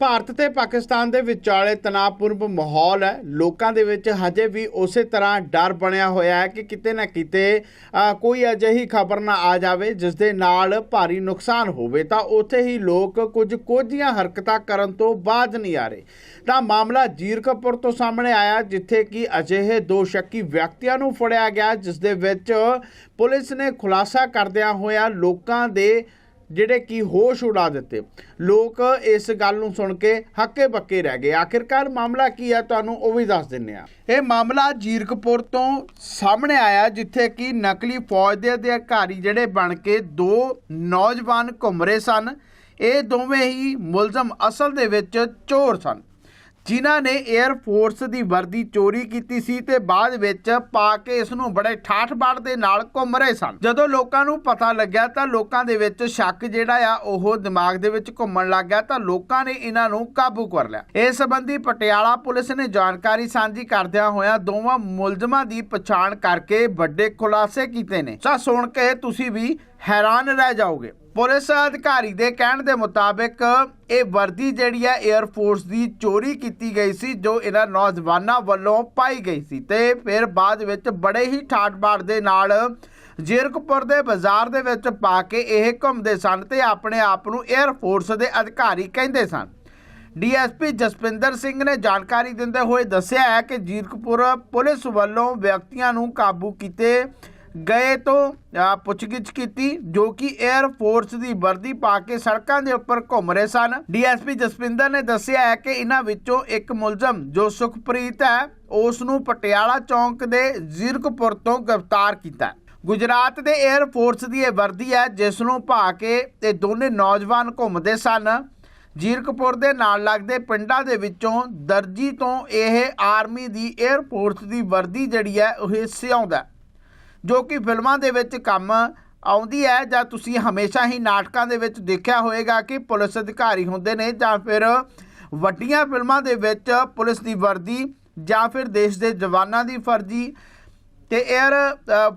ਭਾਰਤ ਤੇ ਪਾਕਿਸਤਾਨ ਦੇ ਵਿਚਾਲੇ ਤਣਾਅਪੂਰਬ ਮਾਹੌਲ ਹੈ। ਲੋਕਾਂ ਦੇ ਵਿੱਚ ਹਜੇ ਵੀ ਉਸੇ ਤਰ੍ਹਾਂ ਡਰ ਬਣਿਆ ਹੋਇਆ ਹੈ ਕਿ ਕਿਤੇ ਨਾ ਕਿਤੇ ਕੋਈ ਅਜਿਹੀ ਖਬਰ ਨਾ ਆ ਜਾਵੇ, ਜਿਸ ਦੇ ਨਾਲ ਭਾਰੀ ਨੁਕਸਾਨ ਹੋਵੇ। ਤਾਂ ਉੱਥੇ ਹੀ ਲੋਕ ਕੁਝ ਕੋਝੀਆਂ ਹਰਕਤਾਂ ਕਰਨ ਤੋਂ ਬਾਅਦ ਨਹੀਂ ਆ ਰਹੇ। ਤਾਂ ਮਾਮਲਾ ਜੀਰਕਪੁਰ ਤੋਂ ਸਾਹਮਣੇ ਆਇਆ, ਜਿੱਥੇ ਕਿ ਅਜਿਹੇ ਦੋ ਸ਼ੱਕੀ ਵਿਅਕਤੀਆਂ ਨੂੰ ਫੜਿਆ ਗਿਆ, ਜਿਸ ਦੇ ਵਿੱਚ ਪੁਲਿਸ ਨੇ ਖੁਲਾਸਾ ਕਰਦਿਆਂ ਹੋਇਆ ਲੋਕਾਂ ਦੇ ਜਿਹੜੇ ਕਿ ਹੋਸ਼ ਉਡਾ ਦਿੱਤੇ। ਲੋਕ ਇਸ ਗੱਲ ਨੂੰ ਸੁਣ ਕੇ ਹੱਕੇ ਬੱਕੇ ਰਹਿ ਗਏ। ਆਖਿਰਕਾਰ ਮਾਮਲਾ ਕੀ ਹੈ, ਤੁਹਾਨੂੰ ਉਹ ਵੀ ਦੱਸ ਦਿੰਨੇ ਆ ਇਹ ਮਾਮਲਾ ਜੀਰਕਪੁਰ ਤੋਂ ਸਾਹਮਣੇ ਆਇਆ, ਜਿੱਥੇ ਕਿ ਨਕਲੀ ਫੌਜ ਦੇ ਅਧਿਕਾਰੀ ਜਿਹੜੇ ਬਣ ਕੇ ਦੋ ਨੌਜਵਾਨ ਘੁੰਮ ਰਹੇ ਸਨ। ਇਹ ਦੋਵੇਂ ਹੀ ਮੁਲਜ਼ਮ ਅਸਲ ਦੇ ਵਿੱਚ ਚੋਰ ਸਨ। ਜਿਨ੍ਹਾਂ ਨੇ 에ਅਰ ਫੋਰਸ ਦੀ ਵਰਦੀ ਚੋਰੀ ਕੀਤੀ ਸੀ ਤੇ ਬਾਅਦ ਵਿੱਚ ਪਾ ਕੇ ਇਸ ਨੂੰ ਬੜੇ ਠਾਠ ਬਾਠ ਦੇ ਨਾਲ ਘੁੰਮ ਰਹੇ ਸਨ। ਜਦੋਂ ਲੋਕਾਂ ਨੂੰ ਪਤਾ ਲੱਗਿਆ ਤਾਂ ਲੋਕਾਂ ਦੇ ਵਿੱਚ ਸ਼ੱਕ ਜਿਹੜਾ ਆ, ਉਹ ਦਿਮਾਗ ਦੇ ਵਿੱਚ ਘੁੰਮਣ ਲੱਗ ਗਿਆ ਤਾਂ ਲੋਕਾਂ ਨੇ ਇਹਨਾਂ ਨੂੰ ਕਾਬੂ ਕਰ ਲਿਆ। ਇਸ ਸੰਬੰਧੀ ਪਟਿਆਲਾ ਪੁਲਿਸ ਨੇ ਜਾਣਕਾਰੀ ਸਾਂਝੀ ਕਰਦਿਆਂ ਹੋਇਆਂ ਦੋਵਾਂ ਮੁਲਜ਼ਮਾਂ ਦੀ ਪਛਾਣ ਕਰਕੇ ਵੱਡੇ ਖੁਲਾਸੇ ਕੀਤੇ ਨੇ। ਸਾ ਸੁਣ ਕੇ ਤੁਸੀਂ ਵੀ ਹੈਰਾਨ ਰਹਿ ਜਾਓਗੇ। ਪੁਲਿਸ ਅਧਿਕਾਰੀ ਦੇ ਕਹਿਣ ਦੇ ਮੁਤਾਬਕ, ਇਹ ਵਰਦੀ ਜਿਹੜੀ ਹੈ 에ਅਰਫੋਰਸ ਦੀ ਚੋਰੀ ਕੀਤੀ ਗਈ ਸੀ, ਜੋ ਇਹਨਾਂ ਨੌਜਵਾਨਾਂ ਵੱਲੋਂ ਪਾਈ ਗਈ ਸੀ ਤੇ ਫਿਰ ਬਾਅਦ ਵਿੱਚ ਬੜੇ ਹੀ ਠਾਠ-ਬਾੜ ਦੇ ਨਾਲ ਜੀਰਕਪੁਰ ਦੇ ਬਾਜ਼ਾਰ ਦੇ ਵਿੱਚ ਪਾ ਕੇ ਇਹ ਘੁੰਮਦੇ ਸਨ ਤੇ ਆਪਣੇ ਆਪ ਨੂੰ 에ਅਰਫੋਰਸ ਦੇ ਅਧਿਕਾਰੀ ਕਹਿੰਦੇ ਸਨ। ਡੀਐਸਪੀ ਜਸਪਿੰਦਰ ਸਿੰਘ ਨੇ ਜਾਣਕਾਰੀ ਦਿੰਦੇ ਹੋਏ ਦੱਸਿਆ ਹੈ ਕਿ ਜੀਰਕਪੁਰ ਪੁਲਿਸ ਵੱਲੋਂ ਵਿਅਕਤੀਆਂ ਨੂੰ ਕਾਬੂ ਕੀਤੇ ਗਏ ਤੋਂ ਪੁੱਛਗਿੱਛ ਕੀਤੀ, ਜੋ ਕਿ 에ਅਰ ਫੋਰਸ ਦੀ ਵਰਦੀ ਪਾ ਕੇ ਸੜਕਾਂ ਦੇ ਉੱਪਰ ਘੁੰਮ ਰਹੇ ਸਨ। ਡੀਐਸਪੀ ਜਸਪਿੰਦਰ ਨੇ ਦੱਸਿਆ ਹੈ ਕਿ ਇਹਨਾਂ ਵਿੱਚੋਂ ਇੱਕ ਮੁਲਜ਼ਮ, ਜੋ ਸੁਖਪ੍ਰੀਤ ਹੈ, ਉਸ ਨੂੰ ਪਟਿਆਲਾ ਚੌਂਕ ਦੇ ਜ਼ੀਰਕਪੁਰ ਤੋਂ ਗ੍ਰਿਫਤਾਰ ਕੀਤਾ ਗੁਜਰਾਤ ਦੇ 에ਅਰ ਫੋਰਸ ਦੀ ਇਹ ਵਰਦੀ ਹੈ, ਜਿਸ ਨੂੰ ਪਾ ਕੇ ਤੇ ਦੋਨੇ ਨੌਜਵਾਨ ਘੁੰਮਦੇ ਸਨ। ਜੀਰਕਪੁਰ ਦੇ ਨਾਲ ਲੱਗਦੇ ਪਿੰਡਾਂ ਦੇ ਵਿੱਚੋਂ ਦਰਜੀ ਤੋਂ ਇਹ ਆਰਮੀ ਦੀ 에ਅਰ ਫੋਰਸ ਦੀ ਵਰਦੀ ਜਿਹੜੀ ਹੈ, ਉਹ ਸਿਆਉਂਦਾ ਜੋ ਕਿ ਫਿਲਮਾਂ ਦੇ ਵਿੱਚ ਕੰਮ ਆਉਂਦੀ ਹੈ ਜਾਂ ਤੁਸੀਂ ਹਮੇਸ਼ਾ ਹੀ ਨਾਟਕਾਂ ਦੇ ਵਿੱਚ ਦੇਖਿਆ ਹੋਵੇਗਾ ਕਿ ਪੁਲਿਸ ਅਧਿਕਾਰੀ ਹੁੰਦੇ ਨੇ ਜਾਂ ਫਿਰ ਵੱਡੀਆਂ ਫਿਲਮਾਂ ਦੇ ਵਿੱਚ ਪੁਲਿਸ ਦੀ ਵਰਦੀ ਜਾਂ ਫਿਰ ਦੇਸ਼ ਦੇ ਜਵਾਨਾਂ ਦੀ ਫਰਜ਼ੀ ਤੇ 에ਅਰ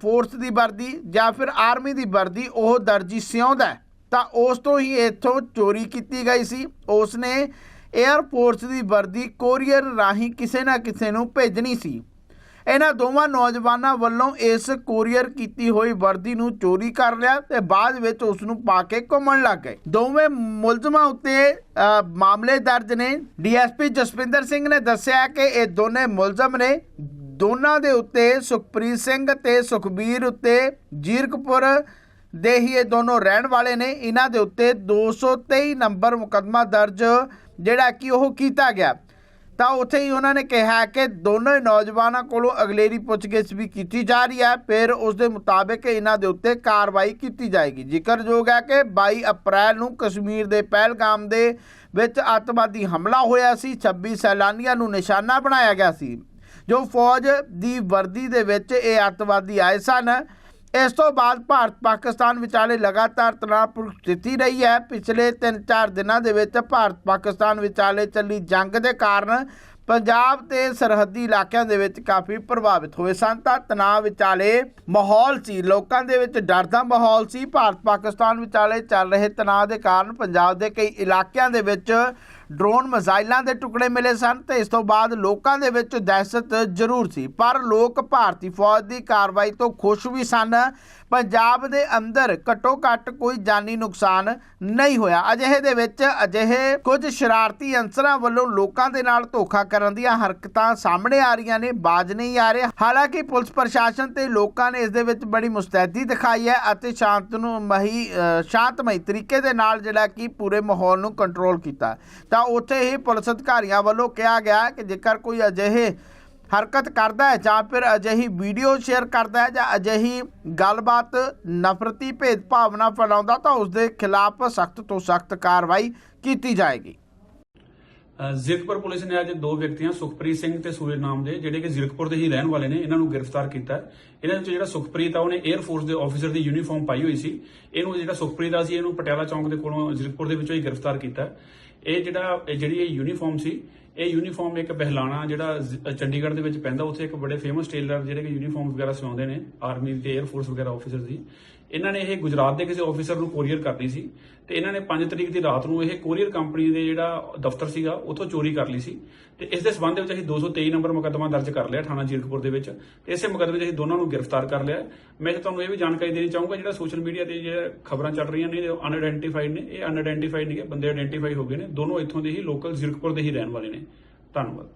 ਫੋਰਸ ਦੀ ਵਰਦੀ ਜਾਂ ਫਿਰ ਆਰਮੀ ਦੀ ਵਰਦੀ ਉਹ ਦਰਜੀ ਸਿਉਂਦਾ ਤਾਂ ਉਸ ਤੋਂ ਹੀ ਇੱਥੋਂ ਚੋਰੀ ਕੀਤੀ ਗਈ ਸੀ। ਉਸ ਨੇ 에ਅਰ ਫੋਰਸ ਦੀ ਵਰਦੀ ਕੋਰੀਅਰ ਰਾਹੀਂ ਕਿਸੇ ਨਾ ਕਿਸੇ ਨੂੰ ਭੇਜਣੀ ਸੀ। ਇਹਨਾਂ ਦੋਵਾਂ ਨੌਜਵਾਨਾਂ ਵੱਲੋਂ ਇਸ ਕੋਰੀਅਰ ਕੀਤੀ ਹੋਈ ਵਰਦੀ ਨੂੰ ਚੋਰੀ ਕਰ ਲਿਆ ਤੇ ਬਾਅਦ ਵਿੱਚ ਉਸ ਨੂੰ ਪਾ ਕੇ ਘੁੰਮਣ ਲੱਗ ਗਏ। ਦੋਵੇਂ ਮੁਲਜ਼ਮਾਂ ਉੱਤੇ ਮਾਮਲੇ ਦਰਜ ਨੇ। ਡੀਐਸਪੀ ਜਸਪਿੰਦਰ ਸਿੰਘ ਨੇ ਦੱਸਿਆ ਕਿ ਇਹ ਦੋਨੇ ਮੁਲਜ਼ਮ ਨੇ। ਦੋਨਾਂ ਦੇ ਉੱਤੇ ਸੁਖਪ੍ਰੀਤ ਸਿੰਘ ਤੇ ਸੁਖਬੀਰ ਉੱਤੇ ਜੀਰਕਪੁਰ ਦੇ ਹੀ ਇਹ ਦੋਨੋਂ ਰਹਿਣ ਵਾਲੇ ਨੇ। ਇਹਨਾਂ ਦੇ ਉੱਤੇ 223 ਨੰਬਰ ਮੁਕੱਦਮਾ ਦਰਜ ਜਿਹੜਾ ਕਿ ਉਹ ਕੀਤਾ ਗਿਆ। ਤਾਂ ਉੱਥੇ ਹੀ ਉਹਨਾਂ ਨੇ ਕਿਹਾ ਕਿ ਦੋਨੋਂ ਨੌਜਵਾਨਾਂ ਕੋਲੋਂ ਅਗਲੇਰੀ ਪੁੱਛਗਿੱਛ ਵੀ ਕੀਤੀ ਜਾ ਰਹੀ ਹੈ। ਫਿਰ ਉਸ ਦੇ ਮੁਤਾਬਕ ਇਹਨਾਂ ਦੇ ਉੱਤੇ ਕਾਰਵਾਈ ਕੀਤੀ ਜਾਏਗੀ। ਜ਼ਿਕਰਯੋਗ ਹੈ ਕਿ 22 ਅਪ੍ਰੈਲ ਨੂੰ ਕਸ਼ਮੀਰ ਦੇ ਪਹਿਲਗਾਮ ਦੇ ਵਿੱਚ ਅੱਤਵਾਦੀ ਹਮਲਾ ਹੋਇਆ ਸੀ। 26 ਸੈਲਾਨੀਆਂ ਨੂੰ ਨਿਸ਼ਾਨਾ ਬਣਾਇਆ ਗਿਆ ਸੀ। ਜੋ ਫੌਜ ਦੀ ਵਰਦੀ ਦੇ ਵਿੱਚ ਇਹ ਅੱਤਵਾਦੀ ਆਏ ਸਨ। ਇਸ ਤੋਂ ਬਾਅਦ ਭਾਰਤ ਪਾਕਿਸਤਾਨ ਵਿਚਾਲੇ ਲਗਾਤਾਰ ਤਣਾਅਪੂਰਨ ਸਥਿਤੀ ਰਹੀ ਹੈ। ਪਿਛਲੇ 3-4 ਦਿਨਾਂ ਦੇ ਵਿੱਚ ਭਾਰਤ ਪਾਕਿਸਤਾਨ ਵਿਚਾਲੇ ਚੱਲੀ ਜੰਗ ਦੇ ਕਾਰਨ ਪੰਜਾਬ ਤੇ ਸਰਹੱਦੀ ਇਲਾਕਿਆਂ ਦੇ ਵਿੱਚ ਕਾਫੀ ਪ੍ਰਭਾਵਿਤ ਹੋਏ ਸਨ। ਤਾਂ ਤਣਾਅ ਵਿਚਾਲੇ ਮਾਹੌਲ ਸੀ। ਲੋਕਾਂ ਦੇ ਵਿੱਚ ਡਰ ਦਾ ਮਾਹੌਲ ਸੀ। ਭਾਰਤ ਪਾਕਿਸਤਾਨ ਵਿਚਾਲੇ ਚੱਲ ਰਹੇ ਤਣਾਅ ਦੇ ਕਾਰਨ ਪੰਜਾਬ ਦੇ ਕਈ ਇਲਾਕਿਆਂ ਦੇ ਵਿੱਚ ਡਰੋਨ ਮਿਜ਼ਾਈਲਾਂ ਦੇ ਟੁਕੜੇ ਮਿਲੇ ਸਨ ਤੇ ਇਸ ਤੋਂ ਬਾਅਦ ਲੋਕਾਂ ਦੇ ਵਿੱਚ ਦਹਿਸ਼ਤ ਜ਼ਰੂਰ ਸੀ। ਪਰ ਲੋਕ ਭਾਰਤੀ ਫੌਜ ਦੀ ਕਾਰਵਾਈ ਤੋਂ ਖੁਸ਼ ਵੀ ਸਨ। ਪੰਜਾਬ ਦੇ ਅੰਦਰ ਘੱਟੋ ਘੱਟ ਕੋਈ ਜਾਨੀ ਨੁਕਸਾਨ ਨਹੀਂ ਹੋਇਆ। ਅਜਿਹੇ ਦੇ ਵਿੱਚ ਅਜਿਹੇ ਕੁਝ ਸ਼ਰਾਰਤੀ ਅੰਸਰਾਂ ਵੱਲੋਂ ਲੋਕਾਂ ਦੇ ਨਾਲ ਧੋਖਾ ਕਰਨ ਦੀਆਂ ਹਰਕਤਾਂ ਸਾਹਮਣੇ ਆ ਰਹੀਆਂ ਨੇ, ਬਾਜ ਨਹੀਂ ਆ ਰਿਹਾ। ਹਾਲਾਂਕਿ ਪੁਲਿਸ ਪ੍ਰਸ਼ਾਸਨ ਤੇ ਲੋਕਾਂ ਨੇ ਇਸ ਦੇ ਵਿੱਚ ਬੜੀ ਮੁਸਤੈਦੀ ਦਿਖਾਈ ਹੈ ਅਤੇ ਸ਼ਾਂਤ ਨੂੰ ਮਹੀ ਸ਼ਾਂਤਮਈ ਤਰੀਕੇ ਦੇ ਨਾਲ ਜਿਹੜਾ ਕਿ ਪੂਰੇ ਮਾਹੌਲ ਨੂੰ ਕੰਟਰੋਲ ਕੀਤਾ। ਤਾਂ ਉੱਥੇ ਹੀ ਪੁਲਿਸ ਅਧਿਕਾਰੀਆਂ ਵੱਲੋਂ ਕਿਹਾ ਗਿਆ ਕਿ ਜੇਕਰ ਕੋਈ ਅਜਿਹੇ ਹਰਕਤ ਕਰਦਾ ਹੈ ਜਾਂ ਫਿਰ ਅਜਿਹੀ ਵੀਡੀਓ ਸ਼ੇਅਰ ਕਰਦਾ ਹੈ ਜਾਂ ਅਜਿਹੀ ਗੱਲਬਾਤ ਨਫ਼ਰਤੀ ਭੇਦਭਾਵਨਾ ਫੈਲਾਉਂਦਾ ਤਾਂ ਉਸ ਦੇ ਖਿਲਾਫ ਸਖਤ ਤੋਂ ਸਖਤ ਕਾਰਵਾਈ ਕੀਤੀ ਜਾਏਗੀ। ਅ, ਪੁਲਿਸ ਨੇ ਅੱਜ ਦੋ ਵਿਅਕਤੀਆਂ ਸੁਖਪ੍ਰੀਤ ਸਿੰਘ ਤੇ ਸੂਰਜ ਨਾਮ ਦੇ ਜਿਹੜੇ ਕਿ ਜ਼ੀਰਕਪੁਰ ਦੇ ਹੀ ਰਹਿਣ ਵਾਲੇ ਨੇ ਇਹਨਾਂ ਨੂੰ ਗ੍ਰਿਫਤਾਰ ਕੀਤਾ ਇਹਨਾਂ ਵਿੱਚ ਜਿਹੜਾ ਸੁਖਪ੍ਰੀਤ ਆ ਉਹਨੇ 에ਅਰ ਫੋਰਸ ਦੇ ਆਫੀਸਰ ਦੀ ਯੂਨੀਫਾਰਮ ਪਾਈ ਹੋਈ ਸੀ। ਇਹਨੂੰ ਜਿਹੜਾ ਸੁਖਪ੍ਰੀਤ ਆ ਸੀ ਇਹਨੂੰ ਪਟਿਆਲਾ ਚੌਂਕ ਦੇ ਕੋਲੋਂ ਜ਼ੀਰਕਪੁਰ ਦੇ ਵਿੱਚੋਂ ਹੀ ਗ੍ਰਿਫਤਾਰ ਕੀਤਾ ਇਹ ਜਿਹੜਾ ਜਿਹੜੀ ਇਹ ਯੂਨੀਫਾਰਮ ਸੀ, ਇਹ ਯੂਨੀਫਾਰਮ ਇੱਕ ਬਹਿਲਾਣਾ ਜਿਹੜਾ ਚੰਡੀਗੜ੍ਹ ਦੇ ਵਿੱਚ ਪੈਂਦਾ, ਉੱਥੇ ਇੱਕ ਬੜੇ ਫੇਮਸ ਟੇਲਰ ਜਿਹੜੇ ਕਿ ਯੂਨੀਫਾਰਮ ਵਗੈਰਾ ਸਿਲਾਉਂਦੇ ਨੇ ਆਰਮੀ ਤੇ 에ਅਰ ਫੋਰਸ ਵਗੈਰਾ ਆਫੀਸਰ ਦੀ। ਇਹਨਾਂ ਨੇ ਇਹ ਗੁਜਰਾਤ ਦੇ ਕਿਸੇ ਆਫੀਸਰ ਨੂੰ ਕੋਰੀਅਰ ਕਰਨੀ ਸੀ ਤੇ ਇਹਨਾਂ ਨੇ 5 ਤਰੀਕ ਦੀ ਰਾਤ ਨੂੰ ਇਹ ਕੋਰੀਅਰ ਕੰਪਨੀ ਦੇ ਜਿਹੜਾ ਦਫ਼ਤਰ ਸੀਗਾ, ਉੱਥੋਂ ਚੋਰੀ ਕਰ ਲਈ ਸੀ। ਤੇ ਇਸ ਦੇ ਸਬੰਧ ਵਿੱਚ ਅਸੀਂ 223 ਨੰਬਰ ਮੁਕੱਦਮਾ ਦਰਜ ਕਰ ਲਿਆ ਥਾਣਾ ਜੀਰਕਪੁਰ ਦੇ ਵਿੱਚ ਤੇ ਇਸੇ ਮੁਕੱਦਮੇ 'ਚ ਅਸੀਂ ਦੋਨਾਂ ਨੂੰ ਗ੍ਰਿਫਤਾਰ ਕਰ ਲਿਆ। ਮੈਂ ਤੁਹਾਨੂੰ ਇਹ ਵੀ ਜਾਣਕਾਰੀ ਦੇਣੀ ਚਾਹੂੰਗਾ, ਜਿਹੜਾ ਸੋਸ਼ਲ ਮੀਡੀਆ ਤੇ ਜਿਹੜਾ ਖਬਰਾਂ ਚੱਲ ਰਹੀਆਂ ਨੇ, ਉਹ ਅਨਆਇਡੈਂਟੀਫਾਈਡ ਨੇ। ਇਹ ਅਨਆਇਡੈਂਟੀਫਾਈਡ ਨਹੀਂ ਹੈ ਬੰਦੇ ਆਇਡੈਂਟੀਫਾਈ ਹੋ ਗਏ ਨੇ। ਦੋਨੋਂ ਇੱਥੋਂ ਦੇ ਹੀ ਲੋਕਲ ਜੀਰਕਪੁਰ ਦੇ ਹੀ ਰਹਿਣ ਵਾਲੇ ਨੇ। ਧੰਨਵਾਦ।